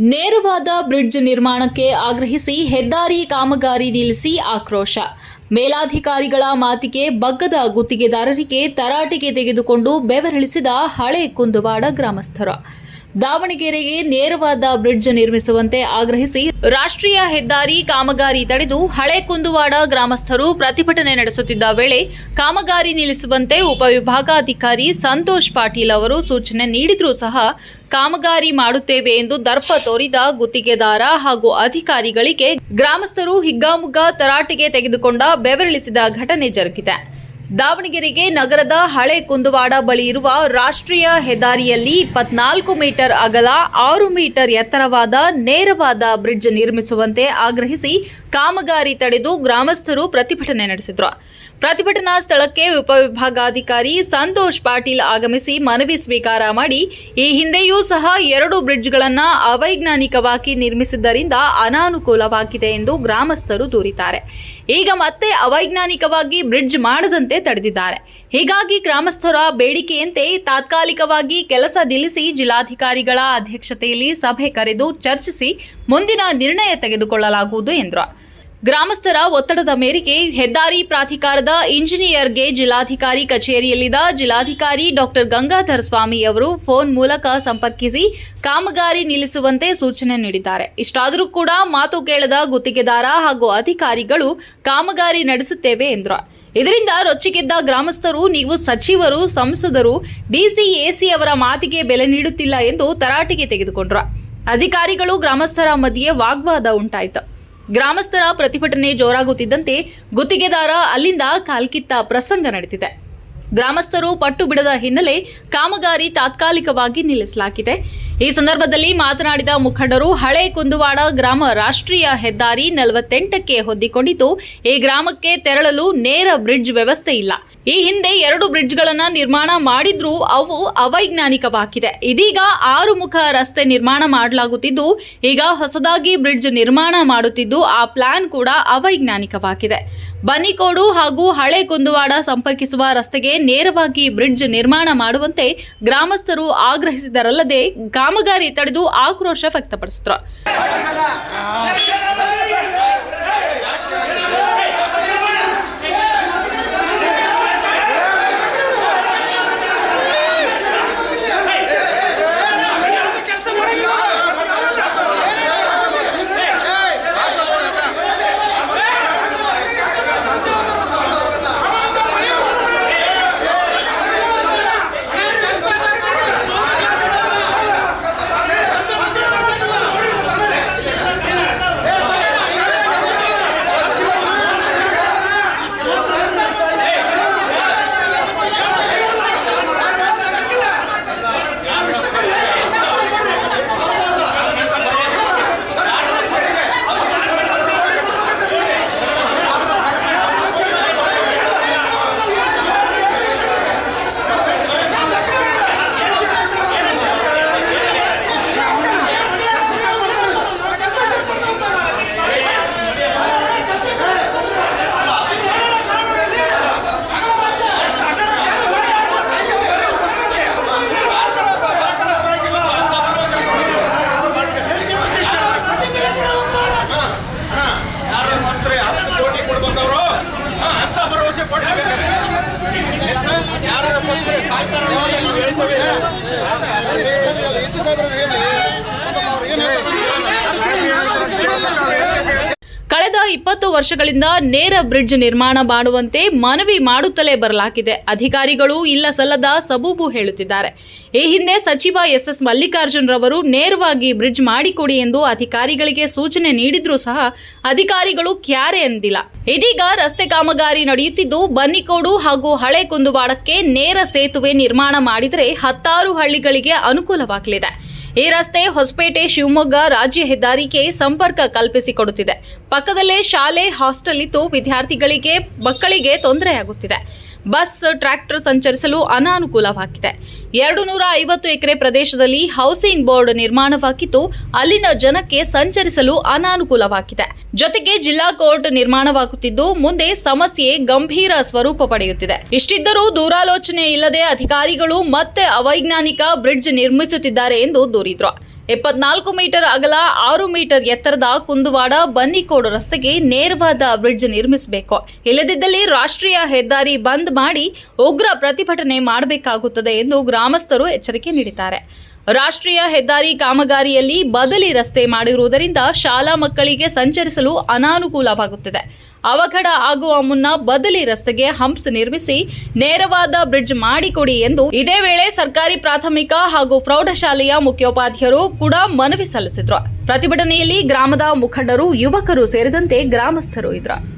ನೇರವಾದ ಬ್ರಿಡ್ಜ್ ನಿರ್ಮಾಣಕ್ಕೆ ಆಗ್ರಹಿಸಿ ಹೆದ್ದಾರಿ ಕಾಮಗಾರಿ ನಿಲ್ಲಿಸಿ ಆಕ್ರೋಶ. ಮೇಲಾಧಿಕಾರಿಗಳ ಮಾತಿಗೆ ಬಗ್ಗದ ಗುತ್ತಿಗೆದಾರರಿಗೆ ತರಾಟೆಗೆ ತೆಗೆದುಕೊಂಡು ಬೆವರಿಳಿಸಿದ ಹಳೆ ಕುಂದುವಾಡ ಗ್ರಾಮಸ್ಥರು. ದಾವಣಗೆರೆಗೆ ನೇರವಾದ ಬ್ರಿಡ್ಜ್ ನಿರ್ಮಿಸುವಂತೆ ಆಗ್ರಹಿಸಿ ರಾಷ್ಟ್ರೀಯ ಹೆದ್ದಾರಿ ಕಾಮಗಾರಿ ತಡೆದು ಹಳೆ ಕುಂದುವಾಡ ಗ್ರಾಮಸ್ಥರು ಪ್ರತಿಭಟನೆ ನಡೆಸುತ್ತಿದ್ದ ವೇಳೆ ಕಾಮಗಾರಿ ನಿಲ್ಲಿಸುವಂತೆ ಉಪವಿಭಾಗಾಧಿಕಾರಿ ಸಂತೋಷ್ ಪಾಟೀಲ್ ಅವರು ಸೂಚನೆ ನೀಡಿದರೂ ಸಹ ಕಾಮಗಾರಿ ಮಾಡುತ್ತೇವೆ ಎಂದು ದರ್ಪ ತೋರಿದ ಗುತ್ತಿಗೆದಾರ ಹಾಗೂ ಅಧಿಕಾರಿಗಳಿಗೆ ಗ್ರಾಮಸ್ಥರು ಹಿಗ್ಗಾಮುಗ್ಗಾ ತರಾಟೆಗೆ ತೆಗೆದುಕೊಂಡ ಬೆವರಿಳಿಸಿದ ಘಟನೆ ಜರುಗಿದೆ. ದಾವಣಗೆರೆಗೆ ನಗರದ ಹಳೆ ಕುಂದುವಾಡ ಬಳಿ ಇರುವ ರಾಷ್ಟ್ರೀಯ ಹೆದ್ದಾರಿಯಲ್ಲಿ ಇಪ್ಪತ್ನಾಲ್ಕು ಮೀಟರ್ ಅಗಲ, ಆರು ಮೀಟರ್ ಎತ್ತರವಾದ ನೇರವಾದ ಬ್ರಿಡ್ಜ್ ನಿರ್ಮಿಸುವಂತೆ ಆಗ್ರಹಿಸಿ ಕಾಮಗಾರಿ ತಡೆದು ಗ್ರಾಮಸ್ಥರು ಪ್ರತಿಭಟನೆ ನಡೆಸಿದರು. ಪ್ರತಿಭಟನಾ ಸ್ಥಳಕ್ಕೆ ಉಪವಿಭಾಗಾಧಿಕಾರಿ ಸಂತೋಷ್ ಪಾಟೀಲ್ ಆಗಮಿಸಿ ಮನವಿ ಸ್ವೀಕಾರ ಮಾಡಿ, ಈ ಹಿಂದೆಯೂ ಸಹ ಎರಡು ಬ್ರಿಡ್ಜ್ಗಳನ್ನು ಅವೈಜ್ಞಾನಿಕವಾಗಿ ನಿರ್ಮಿಸಿದ್ದರಿಂದ ಅನಾನುಕೂಲವಾಗಿದೆ ಎಂದು ಗ್ರಾಮಸ್ಥರು ದೂರಿದ್ದಾರೆ. ಈಗ ಮತ್ತೆ ಅವೈಜ್ಞಾನಿಕವಾಗಿ ಬ್ರಿಡ್ಜ್ ಮಾಡದಂತೆ ತಡೆದಿದ್ದಾರೆ. ಹೀಗಾಗಿ ಗ್ರಾಮಸ್ಥರ ಬೇಡಿಕೆಯಂತೆ ತಾತ್ಕಾಲಿಕವಾಗಿ ಕೆಲಸ ನಿಲ್ಲಿಸಿ ಜಿಲ್ಲಾಧಿಕಾರಿಗಳ ಅಧ್ಯಕ್ಷತೆಯಲ್ಲಿ ಸಭೆ ಕರೆದು ಚರ್ಚಿಸಿ ಮುಂದಿನ ನಿರ್ಣಯ ತೆಗೆದುಕೊಳ್ಳಲಾಗುವುದು ಎಂದರು. ಗ್ರಾಮಸ್ಥರ ಒತ್ತಡದ ಮೇರೆಗೆ ಹೆದ್ದಾರಿ ಪ್ರಾಧಿಕಾರದ ಇಂಜಿನಿಯರ್ಗೆ ಜಿಲ್ಲಾಧಿಕಾರಿ ಕಚೇರಿಯಲ್ಲಿದ್ದ ಜಿಲ್ಲಾಧಿಕಾರಿ ಡಾಕ್ಟರ್ ಗಂಗಾಧರ ಸ್ವಾಮಿ ಅವರು ಫೋನ್ ಮೂಲಕ ಸಂಪರ್ಕಿಸಿ ಕಾಮಗಾರಿ ನಿಲ್ಲಿಸುವಂತೆ ಸೂಚನೆ ನೀಡಿದ್ದಾರೆ. ಇಷ್ಟಾದರೂ ಕೂಡ ಮಾತು ಕೇಳದ ಗುತ್ತಿಗೆದಾರ ಹಾಗೂ ಅಧಿಕಾರಿಗಳು ಕಾಮಗಾರಿ ನಡೆಸುತ್ತೇವೆ ಎಂದರು. ಇದರಿಂದ ರೊಚ್ಚಿಗೆದ್ದ ಗ್ರಾಮಸ್ಥರು, ನೀವು ಸಚಿವರು, ಸಂಸದರು ಡಿಸಿ ಎಸಿ ಅವರ ಮಾತಿಗೆ ಬೆಲೆ ನೀಡುತ್ತಿಲ್ಲ ಎಂದು ತರಾಟೆಗೆ ತೆಗೆದುಕೊಂಡ್ರ. ಅಧಿಕಾರಿಗಳು ಗ್ರಾಮಸ್ಥರ ಮಧ್ಯೆ ವಾಗ್ವಾದ ಉಂಟಾಯಿತು. ಗ್ರಾಮಸ್ಥರ ಪ್ರತಿಭಟನೆ ಜೋರಾಗುತ್ತಿದ್ದಂತೆ ಗುತ್ತಿಗೆದಾರ ಅಲ್ಲಿಂದ ಕಾಲ್ಕಿತ್ತ ಪ್ರಸಂಗ ನಡೆದಿದೆ. ಗ್ರಾಮಸ್ಥರು ಪಟ್ಟು ಬಿಡದ ಹಿನ್ನೆಲೆ ಕಾಮಗಾರಿ ತಾತ್ಕಾಲಿಕವಾಗಿ ನಿಲ್ಲಿಸಲಾಗಿದೆ. ಈ ಸಂದರ್ಭದಲ್ಲಿ ಮಾತನಾಡಿದ ಮುಖಂಡರು, ಹಳೆ ಕುಂದುವಾಡ ಗ್ರಾಮ ರಾಷ್ಟ್ರೀಯ ಹೆದ್ದಾರಿ ನಲವತ್ತೆಂಟಕ್ಕೆ ಹೊಂದಿಕೊಂಡಿದ್ದು ಈ ಗ್ರಾಮಕ್ಕೆ ತೆರಳಲು ನೇರ ಬ್ರಿಡ್ಜ್ ವ್ಯವಸ್ಥೆ ಇಲ್ಲ. ಈ ಹಿಂದೆ ಎರಡು ಬ್ರಿಡ್ಜ್ಗಳನ್ನ ನಿರ್ಮಾಣ ಮಾಡಿದ್ರೂ ಅವು ಅವೈಜ್ಞಾನಿಕವಾಗಿದೆ. ಇದೀಗ ಆರು ಮುಖ ರಸ್ತೆ ನಿರ್ಮಾಣ ಮಾಡಲಾಗುತ್ತಿದ್ದು, ಈಗ ಹೊಸದಾಗಿ ಬ್ರಿಡ್ಜ್ ನಿರ್ಮಾಣ ಮಾಡುತ್ತಿದ್ದು, ಆ ಪ್ಲಾನ್ ಕೂಡ ಅವೈಜ್ಞಾನಿಕವಾಗಿದೆ. ಬನಿಕೋಡು ಹಾಗೂ ಹಳೆ ಕುಂದುವಾಡ ಸಂಪರ್ಕಿಸುವ ರಸ್ತೆಗೆ ನೇರವಾಗಿ ಬ್ರಿಡ್ಜ್ ನಿರ್ಮಾಣ ಮಾಡುವಂತೆ ಗ್ರಾಮಸ್ಥರು ಆಗ್ರಹಿಸಿದರಲ್ಲದೆ ಕಾಮಗಾರಿ ತಡೆದು ಆಕ್ರೋಶ ವ್ಯಕ್ತಪಡಿಸಿದ್ರು. ಕಳೆದ ಇಪ್ಪತ್ತು ವರ್ಷಗಳಿಂದ ನೇರ ಬ್ರಿಡ್ಜ್ ನಿರ್ಮಾಣ ಮಾಡುವಂತೆ ಮನವಿ ಮಾಡುತ್ತಲೇ ಬರಲಾಗಿದೆ. ಅಧಿಕಾರಿಗಳು ಇಲ್ಲ ಸಲ್ಲದ ಸಬೂಬು ಹೇಳುತ್ತಿದ್ದಾರೆ. ಈ ಹಿಂದೆ ಸಚಿವ ಎಸ್ ಎಸ್ ಮಲ್ಲಿಕಾರ್ಜುನ್ ರವರು ನೇರವಾಗಿ ಬ್ರಿಡ್ಜ್ ಮಾಡಿಕೊಡಿ ಎಂದು ಅಧಿಕಾರಿಗಳಿಗೆ ಸೂಚನೆ ನೀಡಿದ್ರೂ ಸಹ ಅಧಿಕಾರಿಗಳು ಕ್ಯಾರೆ ಎಂದಿಲ್ಲ ಇದೀಗ ರಸ್ತೆ ಕಾಮಗಾರಿ ನಡೆಯುತ್ತಿದ್ದು, ಬನ್ನಿಕೋಡು ಹಾಗೂ ಹಳೆ ಕುಂದುವಾಡಕ್ಕೆ ನೇರ ಸೇತುವೆ ನಿರ್ಮಾಣ ಮಾಡಿದರೆ ಹತ್ತಾರು ಹಳ್ಳಿಗಳಿಗೆ ಅನುಕೂಲವಾಗಲಿದೆ. ಈ ರಸ್ತೆ ಹೊಸಪೇಟೆ, ಶಿವಮೊಗ್ಗ ರಾಜ್ಯ ಹೆದ್ದಾರಿಗೆ ಸಂಪರ್ಕ ಕಲ್ಪಿಸಿಕೊಡುತ್ತಿದೆ. ಪಕ್ಕದಲ್ಲೇ ಶಾಲೆ, ಹಾಸ್ಟೆಲ್ ಇದ್ದು ವಿದ್ಯಾರ್ಥಿಗಳಿಗೆ, ಮಕ್ಕಳಿಗೆ ತೊಂದರೆಯಾಗುತ್ತಿದೆ. ಬಸ್, ಟ್ರ್ಯಾಕ್ಟರ್ ಸಂಚರಿಸಲು ಅನಾನುಕೂಲವಾಗಿದೆ. ಎರಡು ನೂರ ಐವತ್ತು ಎಕರೆ ಪ್ರದೇಶದಲ್ಲಿ ಹೌಸಿಂಗ್ ಬೋರ್ಡ್ ನಿರ್ಮಾಣವಾಗಿದ್ದು, ಅಲ್ಲಿನ ಜನಕ್ಕೆ ಸಂಚರಿಸಲು ಅನಾನುಕೂಲವಾಗಿದೆ. ಜೊತೆಗೆ ಜಿಲ್ಲಾ ಕೋರ್ಟ್ ನಿರ್ಮಾಣವಾಗುತ್ತಿದ್ದು, ಮುಂದೆ ಸಮಸ್ಯೆ ಗಂಭೀರ ಸ್ವರೂಪ ಪಡೆಯುತ್ತಿದೆ. ಇಷ್ಟಿದ್ದರೂ ದೂರಾಲೋಚನೆ ಇಲ್ಲದೆ ಅಧಿಕಾರಿಗಳು ಮತ್ತೆ ಅವೈಜ್ಞಾನಿಕ ಬ್ರಿಡ್ಜ್ ನಿರ್ಮಿಸುತ್ತಿದ್ದಾರೆ ಎಂದು ದೂರಿದ್ರು. ಇಪ್ಪತ್ನಾಲ್ಕು ಮೀಟರ್ ಅಗಲ, ಆರು ಮೀಟರ್ ಎತ್ತರದ ಕುಂದುವಾಡ ಬನ್ನಿಕೋಡು ರಸ್ತೆಗೆ ನೇರವಾದ ಬ್ರಿಡ್ಜ್ ನಿರ್ಮಿಸಬೇಕು. ಇಲ್ಲದಿದ್ದಲ್ಲಿ ರಾಷ್ಟ್ರೀಯ ಹೆದ್ದಾರಿ ಬಂದ್ ಮಾಡಿ ಉಗ್ರ ಪ್ರತಿಭಟನೆ ಮಾಡಬೇಕಾಗುತ್ತದೆ ಎಂದು ಗ್ರಾಮಸ್ಥರು ಎಚ್ಚರಿಕೆ ನೀಡಿದ್ದಾರೆ. ರಾಷ್ಟ್ರೀಯ ಹೆದ್ದಾರಿ ಕಾಮಗಾರಿಯಲ್ಲಿ ಬದಲಿ ರಸ್ತೆ ಮಾಡಿರುವುದರಿಂದ ಶಾಲಾ ಮಕ್ಕಳಿಗೆ ಸಂಚರಿಸಲು ಅನಾನುಕೂಲವಾಗುತ್ತಿದೆ. ಅವಘಡ ಆಗುವ ಮುನ್ನ ಬದಲಿ ರಸ್ತೆಗೆ ಹಂಪ್ಸ್ ನಿರ್ಮಿಸಿ ನೇರವಾದ ಬ್ರಿಡ್ಜ್ ಮಾಡಿಕೊಡಿ ಎಂದು ಇದೇ ವೇಳೆ ಸರ್ಕಾರಿ ಪ್ರಾಥಮಿಕ ಹಾಗೂ ಪ್ರೌಢಶಾಲೆಯ ಮುಖ್ಯೋಪಾಧ್ಯಾಯರು ಕೂಡ ಮನವಿ ಸಲ್ಲಿಸಿದ್ರು. ಪ್ರತಿಭಟನೆಯಲ್ಲಿ ಗ್ರಾಮದ ಮುಖಂಡರು, ಯುವಕರು ಸೇರಿದಂತೆ ಗ್ರಾಮಸ್ಥರು ಇದ್ರು